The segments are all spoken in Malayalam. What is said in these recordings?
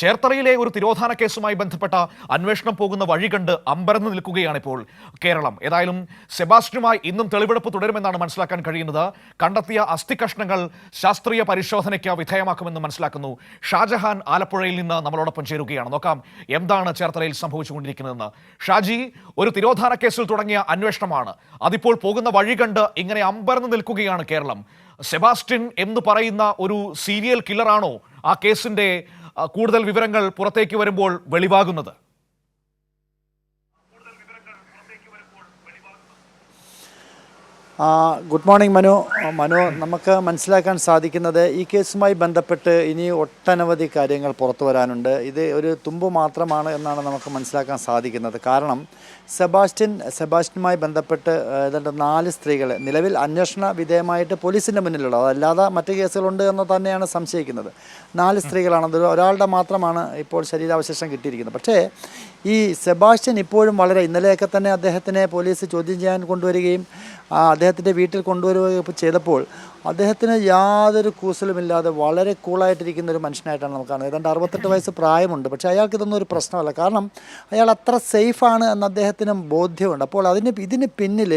ചേർത്തലയിലെ ഒരു തിരോധാന കേസുമായി ബന്ധപ്പെട്ട അന്വേഷണം പോകുന്ന വഴി കണ്ട് അമ്പരന്ന് നിൽക്കുകയാണ് ഇപ്പോൾ കേരളം. ഏതായാലും സെബാസ്റ്റ്യനുമായി ഇന്നും തെളിവെടുപ്പ് തുടരുമെന്നാണ് മനസ്സിലാക്കാൻ കഴിയുന്നത്. കണ്ടെത്തിയ അസ്ഥി കഷ്ണങ്ങൾ ശാസ്ത്രീയ പരിശോധനയ്ക്ക് വിധേയമാക്കുമെന്ന് മനസ്സിലാക്കുന്നു. ഷാജഹാൻ ആലപ്പുഴയിൽ നിന്ന് നമ്മളോടൊപ്പം ചേരുകയാണ്. നോക്കാം എന്താണ് ചേർത്തലയിൽ സംഭവിച്ചുകൊണ്ടിരിക്കുന്നതെന്ന്. ഷാജി ഒരു തിരോധാന കേസിൽ തുടങ്ങിയ അന്വേഷണമാണ്. അതിപ്പോൾ പോകുന്ന വഴി കണ്ട് ഇങ്ങനെ അമ്പരന്ന് നിൽക്കുകയാണ് കേരളം. സെബാസ്റ്റ്യൻ എന്ന് പറയുന്ന ഒരു സീരിയൽ കില്ലറാണോ ആ കേസിന്റെ കൂടുതൽ വിവരങ്ങൾ പുറത്തേക്ക് വരുമ്പോൾ വെളിവാകുന്നത്. Good morning Manu. മനു നമുക്ക് മനസ്സിലാക്കാൻ സാധിക്കുന്നത് ഈ കേസുമായി ബന്ധപ്പെട്ട് ഇനി ഒട്ടനവധി കാര്യങ്ങൾ പുറത്തു വരാനുണ്ട്. ഇത് ഒരു തുമ്പ് മാത്രമാണ് എന്നാണ് നമുക്ക് മനസ്സിലാക്കാൻ സാധിക്കുന്നത്. കാരണം സെബാസ്റ്റ്യൻ സെബാസ്റ്റ്യനുമായി ബന്ധപ്പെട്ട് ഏതാണ്ട് നാല് സ്ത്രീകൾ നിലവിൽ അന്വേഷണ വിധേയമായിട്ട് പോലീസിന്റെ മുന്നിലുള്ളത്. അതല്ലാതെ മറ്റ് കേസുകളുണ്ട് എന്ന് തന്നെയാണ് സംശയിക്കുന്നത്. നാല് സ്ത്രീകളാണ്. അതിൽ ഒരാളുടെ മാത്രമാണ് ഇപ്പോൾ ശരീരാവശേഷം കിട്ടിയിരിക്കുന്നത്. പക്ഷേ ഈ സെബാസ്റ്റ്യൻ ഇപ്പോഴും വളരെ ഇന്നലെയൊക്കെ തന്നെ അദ്ദേഹത്തിനെ പോലീസ് ചോദ്യം ചെയ്യാൻ കൊണ്ടുവരികയും ആ, അദ്ദേഹത്തിന്റെ വീട്ടിൽ കൊണ്ടുവരികയൊക്കെ ചെയ്തപ്പോൾ അദ്ദേഹത്തിന് യാതൊരു കൂസലുമില്ലാതെ വളരെ കൂളായിട്ടിരിക്കുന്ന ഒരു മനുഷ്യനായിട്ടാണ് നമുക്ക് കാണുന്നത്. ഏതാണ്ട് അറുപത്തെട്ട് വയസ്സ് പ്രായമുണ്ട്. പക്ഷേ അയാൾക്ക് ഇതൊന്നും ഒരു പ്രശ്നമല്ല. കാരണം അയാൾ അത്ര സേഫാണ് എന്ന് അദ്ദേഹത്തിന് ബോധ്യമുണ്ട്. അപ്പോൾ അതിന് ഇതിന് പിന്നിൽ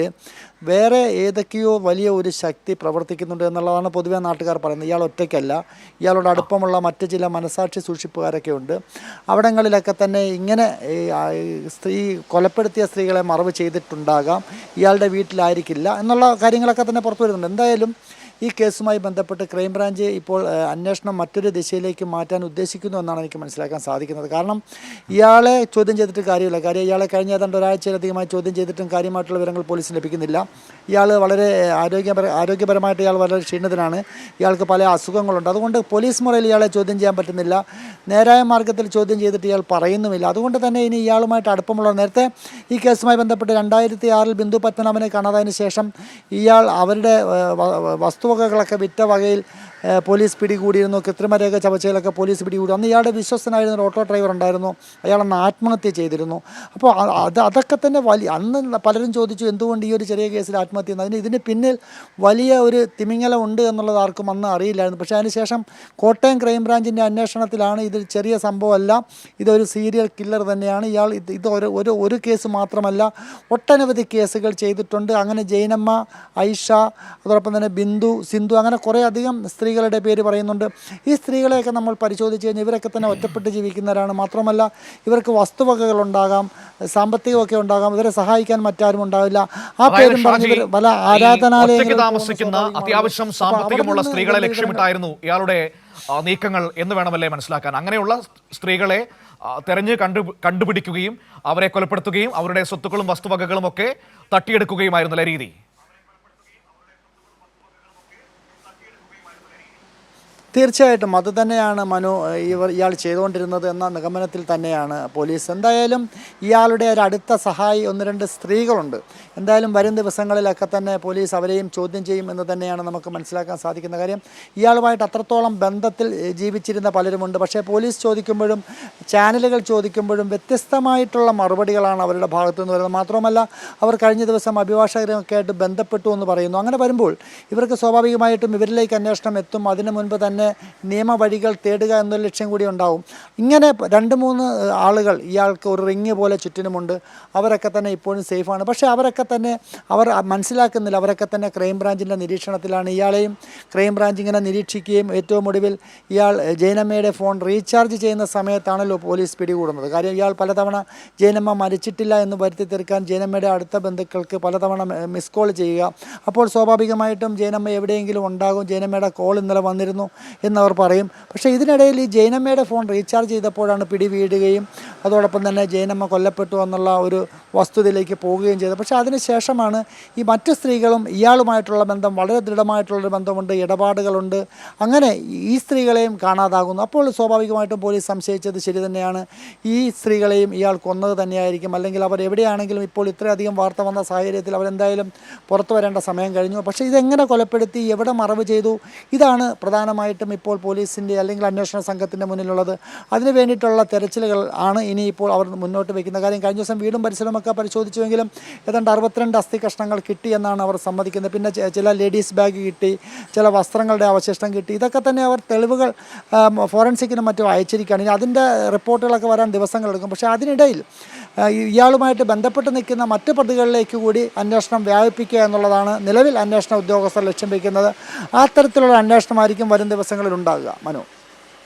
വേറെ ഏതൊക്കെയോ വലിയ ഒരു ശക്തി പ്രവർത്തിക്കുന്നുണ്ട് എന്നുള്ളതാണ് പൊതുവെ നാട്ടുകാർ പറയുന്നത്. ഇയാൾ ഒറ്റയ്ക്കല്ല. ഇയാളോട് അടുപ്പമുള്ള മറ്റ് ചില മനസാക്ഷി സൂക്ഷിപ്പുകാരൊക്കെ ഉണ്ട്. അവിടങ്ങളിലൊക്കെ തന്നെ ഇങ്ങനെ സ്ത്രീ കൊലപ്പെടുത്തിയ സ്ത്രീകളെ മറവ് ചെയ്തിട്ടുണ്ടാകാം. ഇയാളുടെ വീട്ടിലായിരിക്കില്ല എന്നുള്ള കാര്യങ്ങളൊക്കെ തന്നെ പുറത്തു വരുന്നുണ്ട്. എന്തായാലും ഈ കേസുമായി ബന്ധപ്പെട്ട് ക്രൈംബ്രാഞ്ച് ഇപ്പോൾ അന്വേഷണം മറ്റൊരു ദിശയിലേക്ക് മാറ്റാൻ ഉദ്ദേശിക്കുന്നു എന്നാണ് എനിക്ക് മനസ്സിലാക്കാൻ സാധിക്കുന്നത്. കാരണം ഇയാളെ ചോദ്യം ചെയ്തിട്ട് കാര്യമില്ല. കാര്യം ഇയാളെ കഴിഞ്ഞ ഏതാണ്ട് ഒരാഴ്ചയിലധികമായി ചോദ്യം ചെയ്തിട്ടും കാര്യമായിട്ടുള്ള വിവരങ്ങൾ പോലീസിന് ലഭിക്കുന്നില്ല. ഇയാൾ വളരെ ആരോഗ്യപര ആരോഗ്യപരമായിട്ട് ഇയാൾ വളരെ ക്ഷീണിതനാണ്. ഇയാൾക്ക് പല അസുഖങ്ങളുണ്ട്. അതുകൊണ്ട് പോലീസ് മുറയിൽ ഇയാളെ ചോദ്യം ചെയ്യാൻ പറ്റുന്നില്ല. നേരായ മാർഗത്തിൽ ചോദ്യം ചെയ്തിട്ട് ഇയാൾ പറയുന്നുമില്ല. അതുകൊണ്ട് തന്നെ ഇനി ഇയാളുമായിട്ട് അടുപ്പമുള്ള നേരത്തെ ഈ കേസുമായി ബന്ധപ്പെട്ട് രണ്ടായിരത്തി ആറിൽ ബിന്ദു പത്മനാഭനെ കാണാതായതിനു ശേഷം ഇയാൾ അവരുടെ ഏഹ്, വ- വ- വസ്തുവകകളൊക്കെ വിറ്റ വകയിൽ പോലീസ് പിടികൂടിയിരുന്നു. കൃത്രിമരേഖ ചവച്ചയിലൊക്കെ പോലീസ് പിടികൂടി. അന്ന് ഇയാളുടെ വിശ്വസ്തനായിരുന്ന ഓട്ടോ ഡ്രൈവർ ഉണ്ടായിരുന്നു. അയാളന്ന് ആത്മഹത്യ ചെയ്തിരുന്നു. അപ്പോൾ അത് അതൊക്കെ തന്നെ വലിയ അന്ന് പലരും ചോദിച്ചു എന്തുകൊണ്ട് ഈ ഒരു ചെറിയ കേസിൽ ആത്മഹത്യ അതിന് ഇതിന് പിന്നിൽ വലിയ ഒരു തിമിങ്ങല ഉണ്ട് എന്നുള്ളത് ആർക്കും അന്ന് അറിയില്ലായിരുന്നു. പക്ഷേ അതിനുശേഷം കോട്ടയം ക്രൈംബ്രാഞ്ചിന്റെ അന്വേഷണത്തിലാണ് ഇത് ചെറിയ സംഭവമല്ല. ഇതൊരു സീരിയൽ കില്ലർ തന്നെയാണ്. ഇയാൾ ഇത് ഇത് ഒരു ഒരു ഒരു കേസ് മാത്രമല്ല ഒട്ടനവധി കേസുകൾ ചെയ്തിട്ടുണ്ട്. അങ്ങനെ ജൈനമ്മ ഐഷ അതോടൊപ്പം തന്നെ ബിന്ദു സിന്ധു അങ്ങനെ കുറേ അധികം സ്ത്രീകളുടെ പേര് പറയുന്നുണ്ട്. ഈ സ്ത്രീകളെയൊക്കെ നമ്മൾ പരിശോധിച്ച് കഴിഞ്ഞാൽ ഇവരൊക്കെ തന്നെ ഒറ്റപ്പെട്ട് ജീവിക്കുന്നവരാണ്. മാത്രമല്ല ഇവർക്ക് വസ്തുവകകളുണ്ടാകാം സാമ്പത്തികമൊക്കെ ഉണ്ടാകാം ഇവരെ സഹായിക്കാൻ മറ്റാരും ഉണ്ടാവില്ല. ആ പേരും പറഞ്ഞ് പല ആരാധനാലയങ്ങൾ താമസിക്കുന്ന അത്യാവശ്യം. സാമ്പത്തികമുള്ള സ്ത്രീകളെ ലക്ഷ്യമിട്ടായിരുന്നു ഇയാളുടെ നീക്കങ്ങൾ എന്ന് വേണമല്ലേ മനസ്സിലാക്കാൻ. അങ്ങനെയുള്ള സ്ത്രീകളെ തെരഞ്ഞ് കണ്ടു കണ്ടുപിടിക്കുകയും അവരെ കൊലപ്പെടുത്തുകയും അവരുടെ സ്വത്തുക്കളും വസ്തുവകകളും ഒക്കെ തട്ടിയെടുക്കുകയുമായിരുന്നല്ലേ രീതി? തീർച്ചയായിട്ടും അത് തന്നെയാണ് മനു ഇവർ ഇയാൾ ചെയ്തുകൊണ്ടിരുന്നത് എന്ന നിഗമനത്തിൽ തന്നെയാണ് പോലീസ്. എന്തായാലും ഇയാളുടെ ഒരു അടുത്ത സഹായി ഒന്ന് രണ്ട് സ്ത്രീകളുണ്ട്. എന്തായാലും വരും ദിവസങ്ങളിലൊക്കെ തന്നെ പോലീസ് അവരെയും ചോദ്യം ചെയ്യും എന്ന് തന്നെയാണ് നമുക്ക് മനസ്സിലാക്കാൻ സാധിക്കുന്ന കാര്യം. ഇയാളുമായിട്ട് അത്രത്തോളം ബന്ധത്തിൽ ജീവിച്ചിരുന്ന പലരുമുണ്ട്. പക്ഷേ പോലീസ് ചോദിക്കുമ്പോഴും ചാനലുകൾ ചോദിക്കുമ്പോഴും വ്യത്യസ്തമായിട്ടുള്ള മറുപടികളാണ് അവരുടെ ഭാഗത്തു നിന്ന് വരുന്നത്. മാത്രമല്ല അവർ കഴിഞ്ഞ ദിവസം അഭിഭാഷകരൊക്കെ ആയിട്ട് ബന്ധപ്പെട്ടു എന്ന് പറയുന്നു. അങ്ങനെ വരുമ്പോൾ ഇവർക്ക് സ്വാഭാവികമായിട്ടും ഇവരിലേക്ക് അന്വേഷണം എത്തും. അതിനു മുൻപ് തന്നെ നിയമവഴികൾ തേടുക എന്നൊരു ലക്ഷ്യം കൂടി ഉണ്ടാവും. ഇങ്ങനെ രണ്ട് മൂന്ന് ആളുകൾ ഇയാൾക്ക് ഒരു റിങ് പോലെ ചുറ്റിനുമുണ്ട്. അവരൊക്കെ തന്നെ ഇപ്പോഴും സേഫാണ്. പക്ഷേ അവരൊക്കെ തന്നെ അവർ മനസ്സിലാക്കുന്നില്ല. അവരൊക്കെ തന്നെ ക്രൈംബ്രാഞ്ചിന്റെ നിരീക്ഷണത്തിലാണ് ഇയാളെയും ക്രൈംബ്രാഞ്ച് ഇങ്ങനെ നിരീക്ഷിക്കുകയും ഏറ്റവും ഒടുവിൽ ഇയാൾ ജയനമ്മയുടെ ഫോൺ റീചാർജ് ചെയ്യുന്ന സമയത്താണല്ലോ പോലീസ് പിടികൂടുന്നത്. കാര്യം ഇയാൾ പലതവണ ജയനമ്മ മരിച്ചിട്ടില്ല എന്ന് വരുത്തി തീർക്കാൻ ജയനമ്മയുടെ അടുത്ത ബന്ധുക്കൾക്ക് പലതവണ മിസ് കോൾ ചെയ്യുക. അപ്പോൾ സ്വാഭാവികമായിട്ടും ജയനമ്മ എവിടെയെങ്കിലും ഉണ്ടാകും ജയനമ്മയുടെ കോൾ ഇന്നലെ വന്നിരുന്നു എന്നവർ പറയും. പക്ഷേ ഇതിനിടയിൽ ഈ ജയനമ്മയുടെ ഫോൺ റീചാർജ് ചെയ്തപ്പോഴാണ് പിടി വീഴുകയും അതോടൊപ്പം തന്നെ ജയനമ്മ കൊല്ലപ്പെട്ടു എന്നുള്ള ഒരു വസ്തുതയിലേക്ക് പോവുകയും ചെയ്തത് പക്ഷേ അതിനുശേഷമാണ് ഈ മറ്റ് സ്ത്രീകളും ഇയാളുമായിട്ടുള്ള ബന്ധം വളരെ ദൃഢമായിട്ടുള്ളൊരു ബന്ധമുണ്ട് ഇടപാടുകളുണ്ട്. അങ്ങനെ ഈ സ്ത്രീകളെയും കാണാതാകുന്നു. അപ്പോൾ സ്വാഭാവികമായിട്ടും പോലീസ് സംശയിച്ചത് ശരി തന്നെയാണ്. ഈ സ്ത്രീകളെയും ഇയാൾ കൊന്നത് തന്നെയായിരിക്കും. അല്ലെങ്കിൽ അവർ എവിടെയാണെങ്കിലും ഇപ്പോൾ ഇത്രയധികം വാർത്ത വന്ന സാഹചര്യത്തിൽ അവരെന്തായാലും പുറത്തു വരേണ്ട സമയം കഴിഞ്ഞു. പക്ഷേ ഇതെങ്ങനെ കൊലപ്പെടുത്തി എവിടെ മറവ് ചെയ്തു ഇതാണ് പ്രധാനമായിട്ടും ഇപ്പോൾ പോലീസിന്റെ അല്ലെങ്കിൽ അന്വേഷണ സംഘത്തിന്റെ മുന്നിലുള്ളത്. അതിന് വേണ്ടിയിട്ടുള്ള തെരച്ചിലുകൾ ആണ് ഇനിയിപ്പോൾ അവർ മുന്നോട്ട് വയ്ക്കുന്ന കാര്യം. കഴിഞ്ഞ ദിവസം വീടും പരിസരമൊക്കെ പരിശോധിച്ചുവെങ്കിലും ഏതാണ്ട് അറുപത്തിരണ്ട് അസ്ഥി കഷ്ണങ്ങൾ കിട്ടി എന്നാണ് അവർ സമ്മതിക്കുന്നത്. പിന്നെ ചില ലേഡീസ് ബാഗ് കിട്ടി ചില വസ്ത്രങ്ങളുടെ അവശിഷ്ടം കിട്ടി. ഇതൊക്കെ തന്നെ അവർ തെളിവുകൾ ഫോറൻസിക്കിനും മറ്റും അയച്ചിരിക്കുകയാണ്. ഇനി അതിന്റെ റിപ്പോർട്ടുകളൊക്കെ വരാൻ ദിവസങ്ങളെടുക്കും പക്ഷേ അതിനിടയിൽ ഇയാളുമായിട്ട് ബന്ധപ്പെട്ട് നിൽക്കുന്ന മറ്റ് പ്രതികളിലേക്ക് കൂടി അന്വേഷണം വ്യാപിപ്പിക്കുക എന്നുള്ളതാണ് നിലവിൽ അന്വേഷണ ഉദ്യോഗസ്ഥർ ലക്ഷ്യം വയ്ക്കുന്നത്. ആ തരത്തിലുള്ള അന്വേഷണമായിരിക്കും വരും ദിവസങ്ങളിൽ ഉണ്ടാകുക മനു.